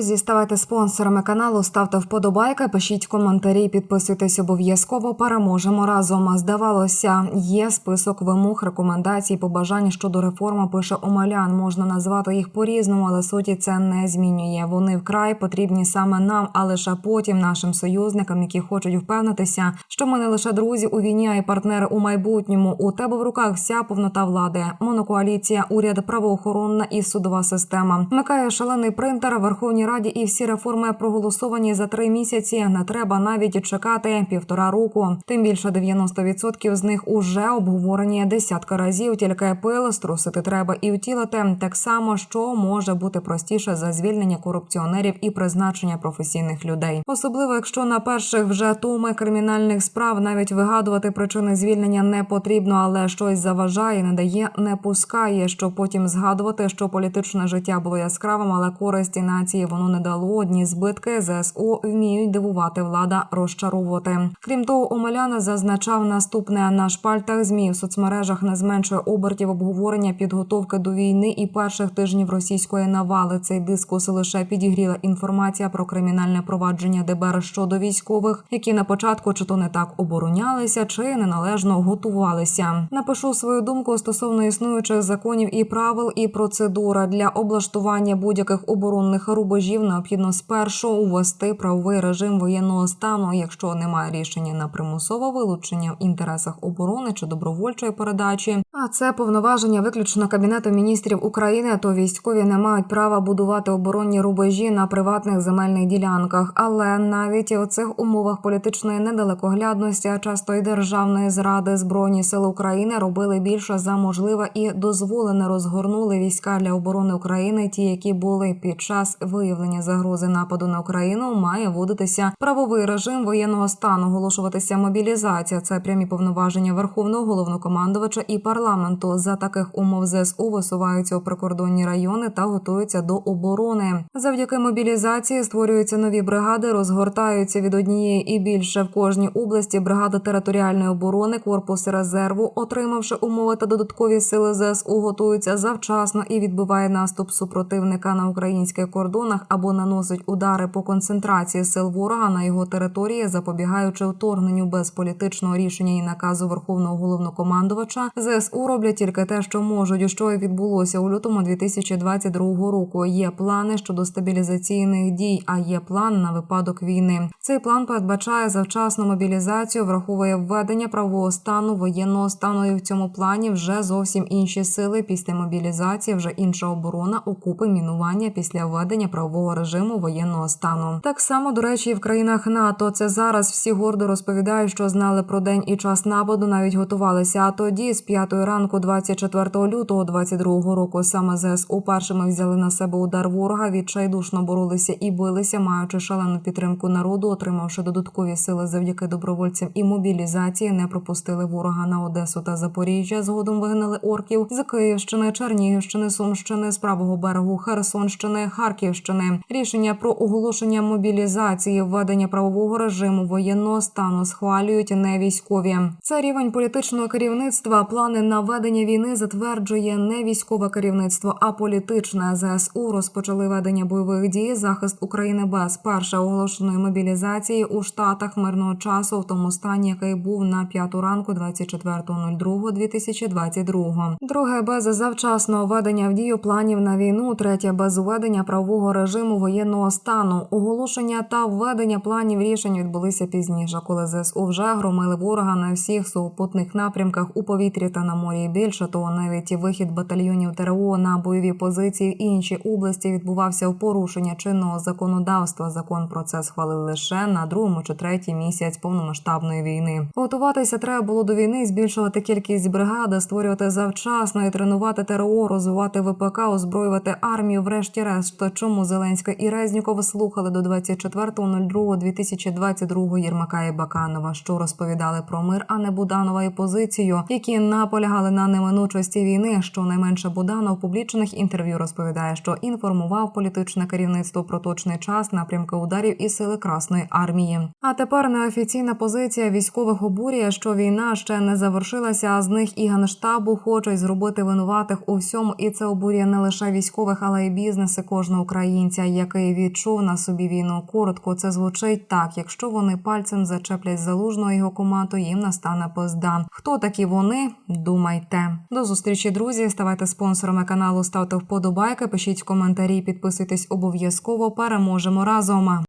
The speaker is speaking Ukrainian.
Друзі, ставайте спонсорами каналу, ставте вподобайки, пишіть коментарі, підписуйтесь обов'язково. Переможемо разом. Здавалося, є список вимог, рекомендацій, побажань щодо реформи. Пише Омелян. Можна назвати їх по-різному, але суті це не змінює. Вони вкрай потрібні саме нам, а лише потім нашим союзникам, які хочуть впевнитися, що ми не лише друзі у війні, а й партнери у майбутньому. У тебе в руках вся повнота влади, монокоаліція, уряд, правоохоронна і судова система. Микає шалений принтер в Верховній Раді, і всі реформи проголосовані за три місяці. Не треба навіть чекати півтора року. Тим більше 90% з них уже обговорені десятка разів. Тільки пил струсити треба і втілити. Так само, що може бути простіше за звільнення корупціонерів і призначення професійних людей, особливо якщо на перших вже томи кримінальних справ навіть вигадувати причини звільнення не потрібно, але щось заважає, не дає, не пускає. Що потім згадувати, що політичне життя було яскравим, але користі нації воно не дало. Одні збитки ЗСУ вміють дивувати влада, розчаровувати. Крім того, Омеляна зазначав наступне на шпальтах змі в соцмережах не зменшує обертів обговорення підготовки до війни і перших тижнів російської навали. Цей дискус лише підігріла інформація про кримінальне провадження ДБР щодо військових, які на початку чи то не так оборонялися, чи неналежно готувалися. Напишу свою думку стосовно існуючих законів і правил і процедура для облаштування будь-яких оборонних рубежів необхідно спершу увести правовий режим воєнного стану, якщо немає рішення на примусове вилучення в інтересах оборони чи добровольчої передачі. А це повноваження виключно кабінету міністрів України. То військові не мають права будувати оборонні рубежі на приватних земельних ділянках. Але навіть у цих умовах політичної недалекоглядності, а часто й державної зради збройні сили України робили більше за можливе і дозволене розгорнули війська для оборони України. Ті, які були під час виявлення загрози нападу на Україну, має вводитися правовий режим воєнного стану, оголошуватися мобілізація. Це прямі повноваження верховного головнокомандувача і парламенту. За таких умов ЗСУ висуваються у прикордонні райони та готуються до оборони. Завдяки мобілізації створюються нові бригади, розгортаються від однієї і більше в кожній області бригади територіальної оборони, корпуси резерву, отримавши умови та додаткові сили ЗСУ, готуються завчасно і відбиває наступ супротивника на українських кордонах або наносить удари по концентрації сил ворога на його території, запобігаючи вторгненню без політичного рішення і наказу верховного головнокомандувача. ЗСУ роблять тільки те, що можуть. Що і відбулося у лютому 2022 року. Є плани щодо стабілізаційних дій, а є план на випадок війни. Цей план передбачає завчасну мобілізацію, враховує введення правового стану, воєнного стану. І в цьому плані вже зовсім інші сили після мобілізації, вже інша оборона, окупи, мінування після введення правового режиму воєнного стану. Так само до речі, і в країнах НАТО це зараз всі гордо розповідають, що знали про день і час нападу, навіть готувалися. А тоді з п'ятої ранку, 24 лютого 22 року, саме ЗСУ першими взяли на себе удар ворога, відчайдушно боролися і билися, маючи шалену підтримку народу, отримавши додаткові сили завдяки добровольцям і мобілізації, не пропустили ворога на Одесу та Запоріжжя. Згодом вигнали орків з Київщини, Чернігівщини, Сумщини, з правого берегу Херсонщини, Харківщини. Рішення про оголошення мобілізації, введення правового режиму воєнного стану схвалюють не військові. Це рівень політичного керівництва. Плани на ведення війни затверджує не військове керівництво, а політичне ЗСУ розпочали ведення бойових дій, захист України без перше оголошеної мобілізації у штатах мирного часу в тому стані, який був на п'яту ранку 24.02.2022. Друге без завчасного введення в дію планів на війну. Третє без введення правового режиму воєнного стану. Оголошення та введення планів рішень відбулися пізніше, коли ЗСУ вже громили ворога на всіх сухопутних напрямках у повітрі та на морі. Більше того, навіть і вихід батальйонів ТРО на бойові позиції в інші області відбувався в порушення чинного законодавства. Закон про це схвалили лише на другому чи третій місяць повномасштабної війни. Готуватися треба було до війни, збільшувати кількість бригади, створювати завчасно і тренувати ТРО, розвивати ВПК, озброювати армію. Врешті-решт, чому Зеленська і Резнікова слухали до 24.02.2022 Єрмака і Баканова, що розповідали про мир, а не Буданова і позицію, які наполягали на неминучості війни. Що найменше Буданов в публічних інтерв'ю розповідає, що інформував політичне керівництво про точний час, напрямки ударів і сили Красної армії. А тепер неофіційна позиція військових обурює, що війна ще не завершилася, а з них і генштабу хочуть зробити винуватих у всьому, і це обурює не лише військових, але й бізнеси кожного українця. Українця, який відчув на собі війну. Коротко це звучить так: якщо вони пальцем зачеплять залужного його команду, їм настане пизда. Хто такі вони? Думайте. До зустрічі, друзі. Ставайте спонсорами каналу, ставте вподобайки, пишіть коментарі, підписуйтесь обов'язково. Переможемо разом.